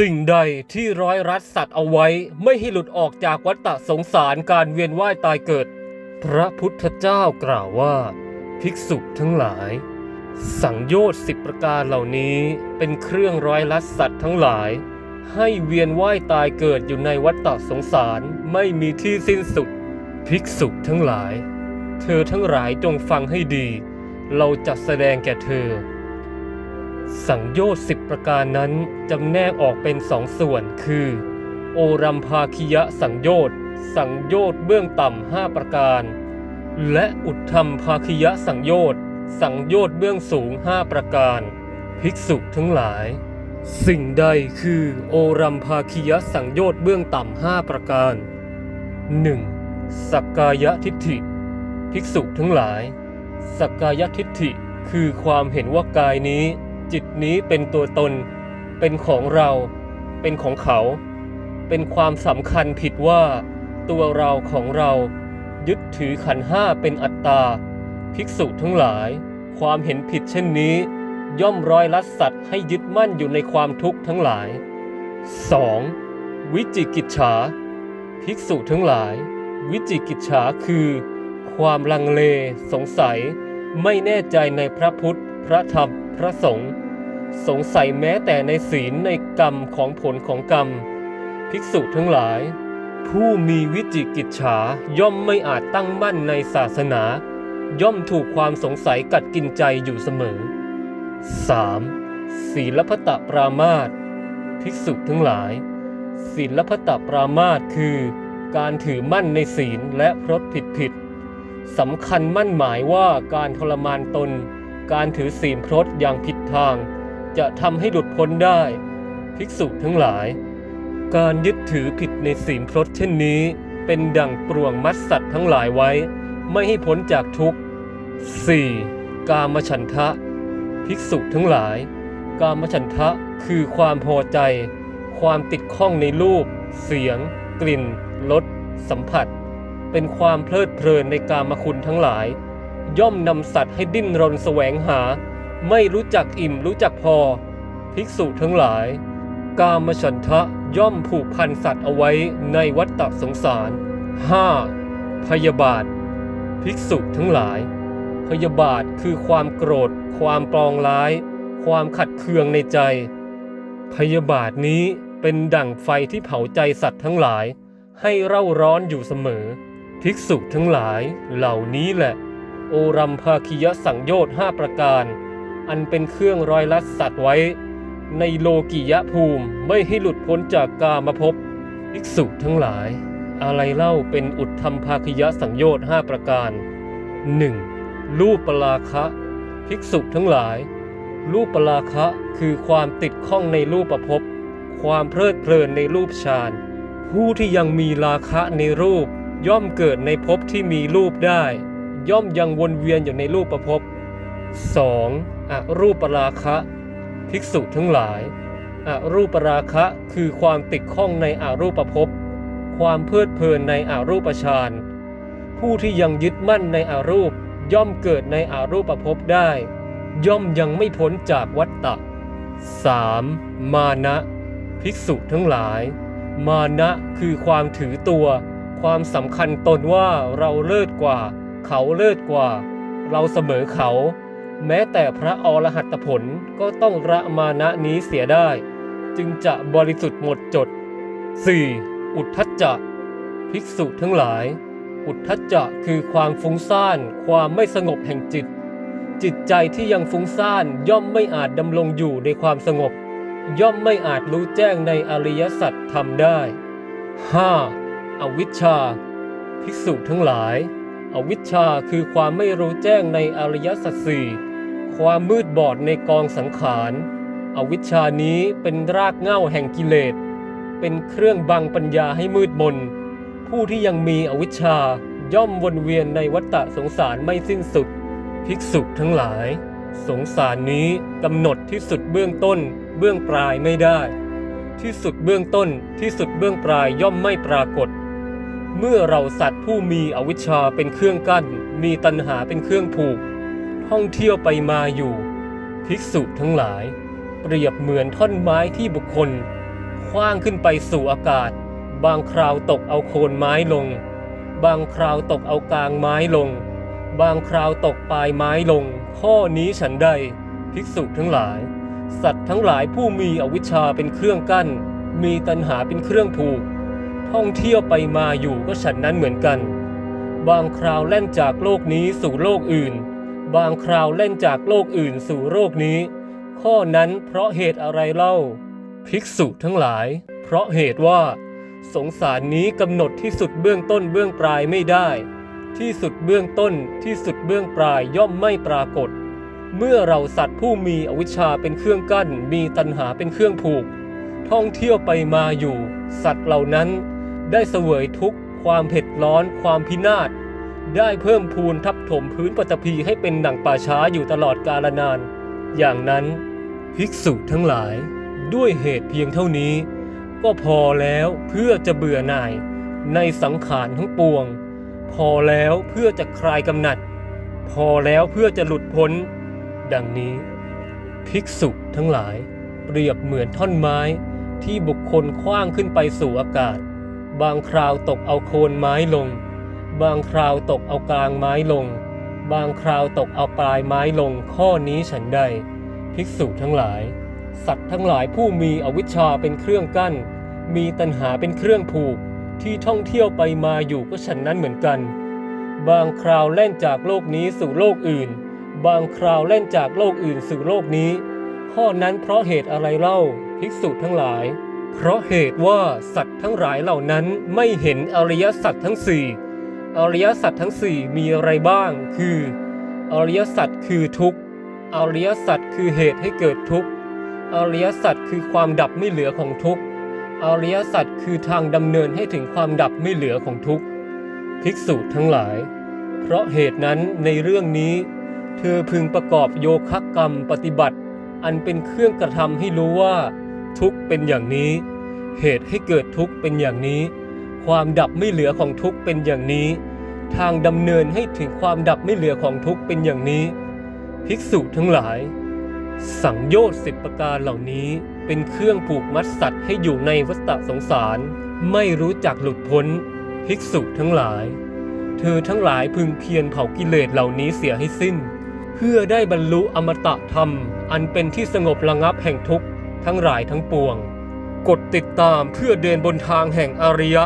สิ่งใดที่ร้อยรัดสัตว์เอาไว้ไม่ให้หลุดออกจากวัฏสงสารการเวียนว่ายตายเกิด พระพุทธเจ้ากล่าวว่า ภิกษุทั้งหลาย สังโยชน์สิบประการเหล่านี้เป็นเครื่องร้อยลัดสัตว์ทั้งหลาย ให้เวียนว่ายตายเกิดอยู่ในวัฏสงสารไม่มีที่สิ้นสุด ภิกษุทั้งหลาย เธอทั้งหลายจงฟังให้ดี เราจะแสดงแก่เธอ สังโยชน์สิบประการนั้นจำแนกออกเป็นสองส่วนคือ โอรัมภาคิยะสังโยชน์สังโยชน์เบื้องต่ำห้าประการ และอุทธรรมภาคิยะสังโยชน์สังโยชน์เบื้องสูงห้าประการ ภิกษุทั้งหลาย สิ่งใดคือโอรัมภาคิยะสังโยชน์เบื้องต่ำห้าประการ 1. สักกายทิฏฐิ ภิกษุทั้งหลาย สักกายทิฏฐิคือความเห็นว่ากายนี้ จิตนี้เป็นตัวตน เป็นของเรา เป็นของเขา เป็นความสำคัญผิดว่า ตัวเราของเรา ยึดถือขันห้าเป็นอัตตา ภิกษุทั้งหลาย ความเห็นผิดเช่นนี้ ย่อมร้อยลัดสัตว์ให้ยึดมั่นอยู่ในความทุกข์ทั้งหลาย 2. วิจิกิจฉา ภิกษุทั้งหลาย วิจิกิจฉาคือ ความลังเล สงสัย ไม่แน่ใจในพระพุทธ พระธรรมพระสงฆ์สงสัยแม้แต่ในศีลในกรรมของผลของกรรม ภิกษุทั้งหลาย ผู้มีวิจิกิจฉาย่อมไม่อาจตั้งมั่นในศาสนา ย่อมถูกความสงสัยกัดกินใจอยู่เสมอ 3. ศีลพัตตปรามาตภิกษุทั้งหลาย ศีลพัตตปรามาตคือ การถือมั่นในศีลและพรตผิดผิดสำคัญมั่นหมายว่าการทรมานตน การถือศีลพรตอย่างผิดทาง จะทำให้หลุดพ้นได้ ภิกษุทั้งหลาย การยึดถือผิดในศีลพรตเช่นนี้ เป็นดั่งปลวงมัดสัตว์ทั้งหลายไว้ ไม่ให้พ้นจากทุกข์ 4. กามฉันทะ ภิกษุทั้งหลาย กามฉันทะคือความพอใจ ความติดข้องในรูป เสียง กลิ่นรสสัมผัส เป็นความเพลิดเพลินในกามคุณทั้งหลาย ย่อมนำสัตว์ให้ดิ้นรนแสวงหา ไม่รู้จักอิ่มรู้จักพอ ภิกษุทั้งหลาย กามฉันทะย่อมผูกพันสัตว์เอาไว้ในวัฏฏะสงสาร 5. พยาบาท ภิกษุทั้งหลาย พยาบาทคือความโกรธ ความปองร้าย ความขัดเคืองในใจ พยาบาทนี้เป็นดั่งไฟที่เผาใจสัตว์ทั้งหลาย ให้เร่าร้อนอยู่เสมอ ภิกษุทั้งหลายเหล่านี้แหละ โอรัมภาคิยสังโยชน์ห้าประการ อันเป็นเครื่องร้อยลัดสัตว์ไว้ ในโลกิยภูมิไม่ให้หลุดพ้นจากกามภพภิกษุทั้งหลาย อะไรเล่าเป็นอุทธรรมภาคิยสังโยชน์ห้าประการ 1. รูปปราคะภิกษุทั้งหลาย รูปปราคะคือความติดข้องในรูปประพบความเพลิดเพลินในรูปฌานผู้ที่ยังมีราคะในรูปย่อมเกิดในภพที่มีรูปได้ ย่อมยังวนเวียนอยู่ในรูปประพบ 2. อรูปปราคะ ภิกษุทั้งหลายอรูปปราคะคือความติดข้องในอรูปภพบ ความเพลิดเพลินในอรูปฌานผู้ที่ยังยึดมั่นในอารูปย่อมเกิดในอารูปภพบได้ ย่อมยังไม่พ้นจากวัฏฏะ 3. มานะ ภิกษุทั้งหลาย มานะคือความถือตัว ความสำคัญตนว่าเราเลิศกว่า เขาเลิศกว่า เราเสมอเขา แม้แต่พระอรหัตผลก็ต้องละมานะนี้เสียได้ จึงจะบริสุทธิ์หมดจด 4. อุทธัจจะภิกษุทั้งหลาย อุทธัจจะคือความฟุ้งซ่าน ความไม่สงบแห่งจิต จิตใจที่ยังฟุ้งซ่านย่อมไม่อาจดำรงอยู่ในความสงบ ย่อมไม่อาจรู้แจ้งในอริยสัจทำได้ 5. อวิชชา ภิกษุทั้งหลาย อวิชชาคือความไม่รู้แจ้งในอริยสัจสี่ความมืดบอดในกองสังขารอวิชชานี้เป็นรากเหง้าแห่งกิเลส เป็นเครื่องบังปัญญาให้มืดมน ผู้ที่ยังมีอวิชชาย่อมวนเวียนในวัฏฏะสงสารไม่สิ้นสุด ภิกษุทั้งหลาย สงสารนี้กำหนดที่สุดเบื้องต้น เบื้องปลายไม่ได้ ที่สุดเบื้องต้นที่สุดเบื้องปลายย่อมไม่ปรากฏ เมื่อเราสัตว์ผู้มีอวิชชาเป็นเครื่องกั้น มีตัณหาเป็นเครื่องผูก ท่องเที่ยวไปมาอยู่ ภิกษุทั้งหลาย เปรียบเหมือนท่อนไม้ที่บุคคลคว้างขึ้นไปสู่อากาศ บางคราวตกเอาโคนไม้ลง บางคราวตกเอากลางไม้ลง บางคราวตกปลายไม้ลง ข้อนี้ฉันใด ภิกษุทั้งหลาย สัตว์ทั้งหลายผู้มีอวิชชาเป็นเครื่องกั้น มีตัณหาเป็นเครื่องผูก ท่องเที่ยวไปมาอยู่ก็ฉันนั้นเหมือนกัน บางคราวแล่นจากโลกนี้สู่โลกอื่น บางคราวเล่นจากโลกอื่นสู่โลกนี้ ข้อนั้นเพราะเหตุอะไรเล่า ภิกษุทั้งหลาย เพราะเหตุว่า สงสารนี้กำหนดที่สุดเบื้องต้นเบื้องปลายไม่ได้ ที่สุดเบื้องต้นที่สุดเบื้องปลายย่อมไม่ปรากฏ เมื่อเราสัตว์ผู้มีอวิชชาเป็นเครื่องกั้น มีตัณหาเป็นเครื่องผูกท่องเที่ยวไปมาอยู่ สัตว์เหล่านั้น ได้เสวยทุกข์ความเผ็ดร้อนความพินาศ ได้เพิ่มพูนทับถมพื้นปฐพีให้เป็นหนังป่าช้าอยู่ตลอดกาลนาน อย่างนั้นภิกษุทั้งหลายด้วยเหตุเพียงเท่านี้ ก็พอแล้วเพื่อจะเบื่อหน่ายในสังขารทั้งปวง พอแล้วเพื่อจะคลายกำหนัด พอแล้วเพื่อจะหลุดพ้น ดังนี้ ภิกษุทั้งหลาย เปรียบเหมือนท่อนไม้ที่บุคคลคว้างขึ้นไปสู่อากาศ บางคราวตกเอาโคนไม้ลง บางคราวตกเอากลางไม้ลง บางคราวตกเอาปลายไม้ลงข้อนี้ฉันใด ภิกษุทั้งหลาย สัตว์ทั้งหลายผู้มีอวิชชาเป็นเครื่องกั้น มีตัณหาเป็นเครื่องผูกที่ท่องเที่ยวไปมาอยู่ก็ฉันนั้นเหมือนกัน บางคราวแล่นจากโลกนี้สู่โลกอื่น บางคราวเล่นจากโลกอื่นสู่โลกนี้ ข้อนั้นเพราะเหตุอะไรเล่าภิกษุทั้งหลาย เพราะเหตุว่าสัตว์ทั้งหลายเหล่านั้นไม่เห็นอริยสัจทั้งสี่อริยสัจทั้งสี่มีอะไรบ้าง คืออริยสัจคือทุกข์อริยสัจคือเหตุให้เกิดทุกข์อริยสัจคือความดับไม่เหลือของทุกข์อริยสัจคือทางดำเนินให้ถึงความดับไม่เหลือของทุกข์ภิกษุทั้งหลาย เพราะเหตุนั้นในเรื่องนี้ เธอพึงประกอบโยคะกรรมปฏิบัติ อันเป็นเครื่องกระทำให้รู้ว่า ทุกข์เป็นอย่างนี้ เหตุให้เกิดทุกข์เป็นอย่างนี้ ความดับไม่เหลือของทุกข์เป็นอย่างนี้ ทางดำเนินให้ถึงความดับไม่เหลือของทุกข์เป็นอย่างนี้ ภิกษุทั้งหลาย สังโยชน์สิบประการเหล่านี้เป็นเครื่องผูกมัดสัตว์ให้อยู่ในวัฏฏะสงสาร ไม่รู้จักหลุดพ้น ภิกษุทั้งหลาย เธอทั้งหลายพึงเพียรเผากิเลสเหล่านี้เสียให้สิ้น เพื่อได้บรรลุอมตะธรรม อันเป็นที่สงบระงับแห่งทุกข์ ทั้งหลายทั้งปวง กดติดตามเพื่อเดินบนทางแห่งอริยะ